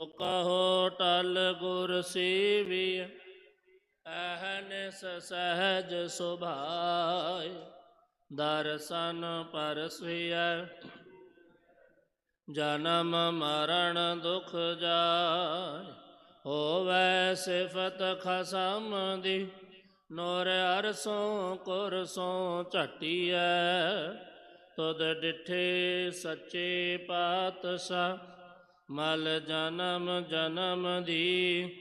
ਕਹੋ ਟਲ ਗੁਰ ਸੇਵਿ ਅਹਨਿਸ ਸਹਜ ਸੁਭਾਇ, ਦਰਸ਼ਨ ਪਰਸਿਐ ਜਨਮ ਮਰਨ ਦੁਖ ਜਾਇ, ਹੋਵੇ ਸਿਫਤ ਖਸਮ ਦੀ, ਨੋਰ ਅਰਸੋਂ ਕੁਰਸੋਂ ਝਟੀਐ। ਤੁਧ ਡਿਠੇ ਸੱਚੇ ਪਾਤਸ਼ਾਹ ਮਲ ਜਨਮ ਜਨਮ ਦੀ,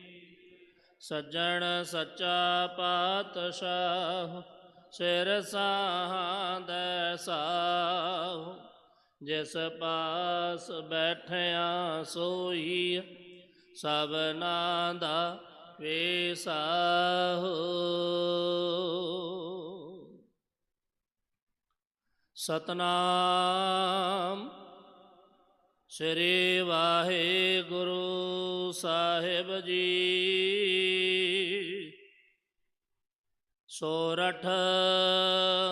ਸੱਜਣ ਸੱਚਾ ਪਾਤਸ਼ਾਹ, ਸਿਰ ਸਾਹੰਦੈ ਸਾਹੁ, ਜਿਸ ਪਾਸ ਬੈਠਿਆ ਸੋਈ ਸਭਨਾ ਦਾ ਵੇਸਾਹੋ। ਸਤਨਾਮ ਸ੍ਰੀ ਵਾਹਿਗੁਰੂ ਸਾਹਿਬ ਜੀ। ਸੋਰਠ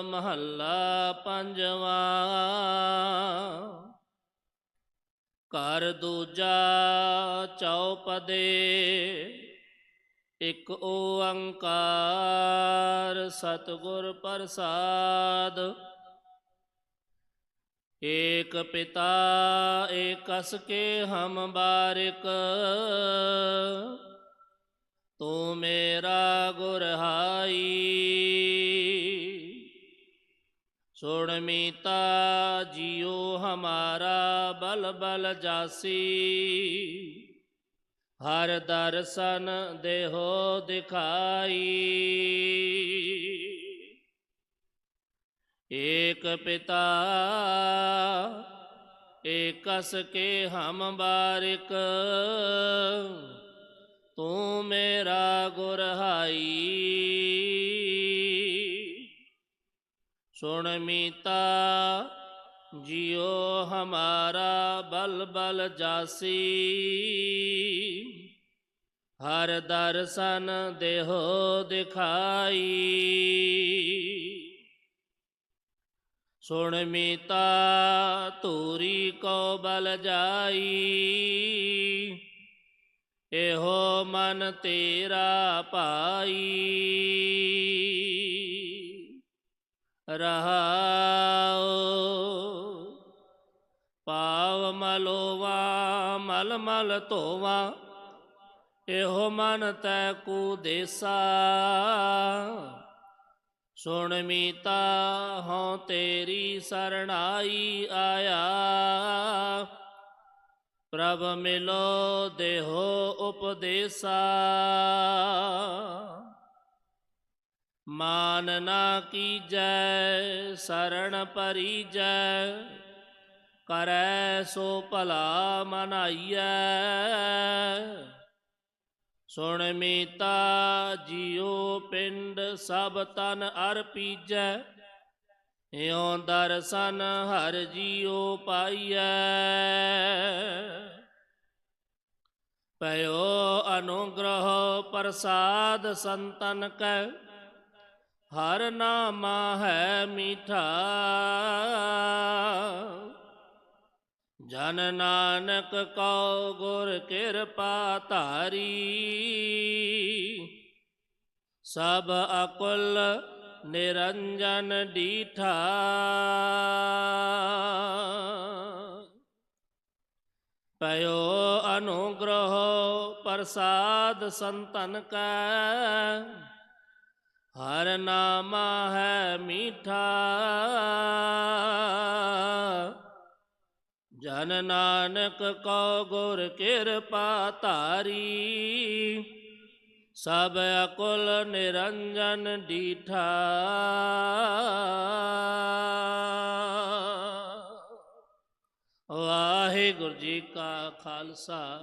ਮਹੱਲਾ ਪੰਜਵਾਂ ਘਰ ਦੂਜਾ ਚੌਪਦੇ ਇਕ ਓੰਕਾਰ ਸਤਿਗੁਰ ਪ੍ਰਸਾਦ। ਏਕ ਪਿਤਾ ਏਕਸ ਕੇ ਹਮ ਬਾਰਿਕ। ਤੂੰ ਮੇਰਾ ਗੁਰਹਾਈ ਸੁਣ ਮੀਤਾ, ਜਿਉ ਹਮਾਰਾ ਬਲ ਬਲ ਜਾਸੀ। ਹਰ ਦਰਸ਼ਨ ਦੇਹੋ ਦਿਖਾਈ। ਏਕ ਪਿਤਾ, ਏਕਸ ਕੇ ਹਮ ਬਾਰਿਕ, ਤੂੰ ਮੇਰਾ ਗੁਰਹਾਈ ਸੁਣ ਮੀਤਾ, ਜਿਉ ਹਮਾਰਾ ਬਲ ਬਲ ਜਾਸੀ। ਹਰ ਦਰਸ਼ਨ ਦੇਹੋ ਦਿਖਾਈ। ਸੁਣ ਮੀਤਾ, ਧੂਰੀ ਕੋ ਬਲ ਜਾਈ। ਇਹੋ ਮਨ ਤੇਰਾ ਪਾਈ ਰਹਾਉ ਪਾਵ ਮਲੋਵਾ, ਮਲ ਮਲ ਧੋਵਾ। ਇਹੋ ਮਨ ਤੈ ਕੂ ਦੇਸਾ। ਸੁਣ ਮੀਤਾ, ਹਉ ਤੇਰੀ ਸਰਣਾਈ ਆਇਆ। ਪ੍ਰਭ ਮਿਲੋ ਦੇਹੋ ਉਪਦੇਸਾ। ਮਾਨ ਨਾ ਕੀਜੈ ਸਰਣ ਪਰੀਜੈ ਕਰੈ ਸੋ ਭਲਾ ਮਨਾਈਐ। ਸੁਣ ਮੀਤਾ ਜਿਉ ਪਿੰਡ ਸਭ ਤਨ ਅਰਪੀਜੈ ਇਉ ਦਰਸ਼ਨ ਹਰ ਜੀਉ ਪਾਈਐ। ਪਇਓ ਅਨੁਗ੍ਰਹ ਪ੍ਰਸਾਦ ਸੰਤਨ ਕੈ, ਹਰ ਨਾਮਾ ਹੈ ਮੀਠਾ। ਜਨ ਨਾਨਕ ਕਉ ਗੁਰ ਕਿਰਪਾ ਧਾਰੀ। ਸਭ ਅਕੁਲ ਨਿਰੰਜਨ ਡੀਠਾ। ਪਇਓ ਅਨੁਗ੍ਰਹ ਪ੍ਰਸਾਦ ਸੰਤਨ ਕੈ। ਹਰ ਨਾਮਾ ਹੈ ਮੀਠਾ। ਜਨ ਨਾਨਕ ਕੋ ਗੁਰ ਕਿਰਪਾ ਧਾਰੀ, ਸਭ ਅਕੁਲ ਨਿਰੰਜਨ ਡੀਠਾ। ਵਾਹਿਗੁਰੂ ਜੀ ਕਾ ਖਾਲਸਾ,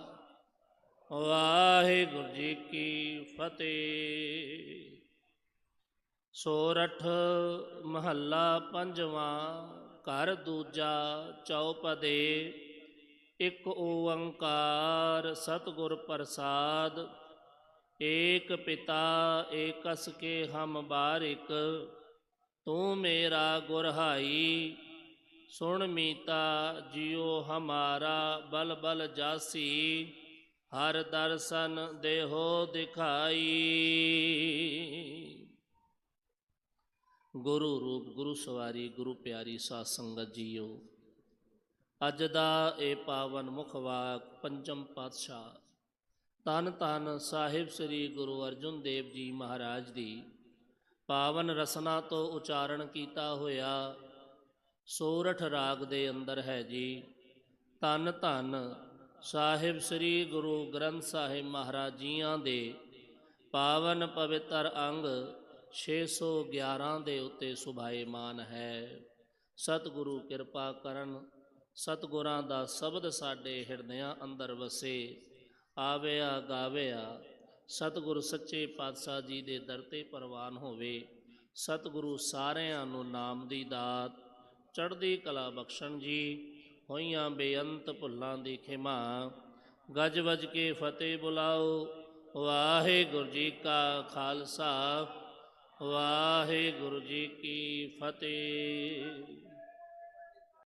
ਵਾਹਿਗੁਰੂ ਜੀ ਕੀ ਫਤਿਹ। ਸੋਰਠ ਮਹੱਲਾ ਪੰਜਵਾਂ ਘਰ ਦੂਜਾ ਚੌਪਦੇ ਇੱਕ ਓੰਕਾਰ ਸਤਿਗੁਰ ਪ੍ਰਸਾਦ, ਏਕ ਪਿਤਾ ਏਕਸ ਕੇ ਹਮ ਬਾਰਿਕ, ਤੂੰ ਮੇਰਾ ਗੁਰਹਾਈ ਸੁਣ ਮੀਤਾ ਜਿਉ ਹਮਾਰਾ ਬਲ ਬਲ ਜਾਸੀ, ਹਰ ਦਰਸ਼ਨ ਦੇਹੋ ਦਿਖਾਈ। ਗੁਰੂ ਰੂਪ, ਗੁਰੂ ਸਵਾਰੀ, ਗੁਰੂ ਪਿਆਰੀ ਸਾਧ ਸੰਗਤ ਜੀਓ। ਅੱਜ ਦਾ ਇਹ ਪਾਵਨ ਮੁਖ ਵਾਕ ਪੰਚਮ ਪਾਤਸ਼ਾਹ ਤਨ ਤਨ ਸਾਹਿਬ ਸ੍ਰੀ ਗੁਰੂ ਅਰਜਨ ਦੇਵ ਜੀ ਮਹਾਰਾਜ ਦੀ। ਪਾਵਨ ਰਸਨਾ ਤੋਂ ਉਚਾਰਨ ਕੀਤਾ ਹੋਇਆ ਸੋਰਠ ਰਾਗ ਦੇ ਅੰਦਰ ਹੈ ਜੀ। ਤਨ ਧਨ ਸਾਹਿਬ ਸ੍ਰੀ ਗੁਰੂ ਗ੍ਰੰਥ ਸਾਹਿਬ ਮਹਾਰਾਜ ਜੀਆਂ ਦੇ ਪਾਵਨ ਪਵਿੱਤਰ ਅੰਗ 611 ਦੇ ਉੱਤੇ ਸੁਭਾਏਮਾਨ ਹੈ। ਸਤਿਗੁਰੂ ਕਿਰਪਾ ਕਰਨ, ਸਤਿਗੁਰਾਂ ਦਾ ਸ਼ਬਦ ਸਾਡੇ ਹਿਰਦਿਆਂ ਅੰਦਰ ਵਸੇ। ਆਵਿਆ ਗਾਵਿਆ, ਸਤਿਗੁਰ ਸੱਚੇ ਪਾਤਸ਼ਾਹ ਜੀ ਦੇ ਦਰ ਤੇ ਪ੍ਰਵਾਨ ਹੋਵੇ। ਸਤਿਗੁਰੂ ਸਾਰਿਆਂ ਨੂੰ ਨਾਮ ਦੀ ਦਾਤ, ਚੜ੍ਹਦੀ ਕਲਾ ਬਖਸ਼ਣ ਜੀ, ਹੋਈਆਂ ਬੇਅੰਤ ਭੁੱਲਾਂ ਦੀ ਖਿਮਾ। ਗੱਜ ਵੱਜ ਕੇ ਫਤਿਹ ਬੁਲਾਓ, ਵਾਹਿਗੁਰੂ ਜੀ ਕਾ ਖਾਲਸਾ। ਵਾਹਿਗੁਰੂ ਜੀ ਕੀ ਫਤਿਹ।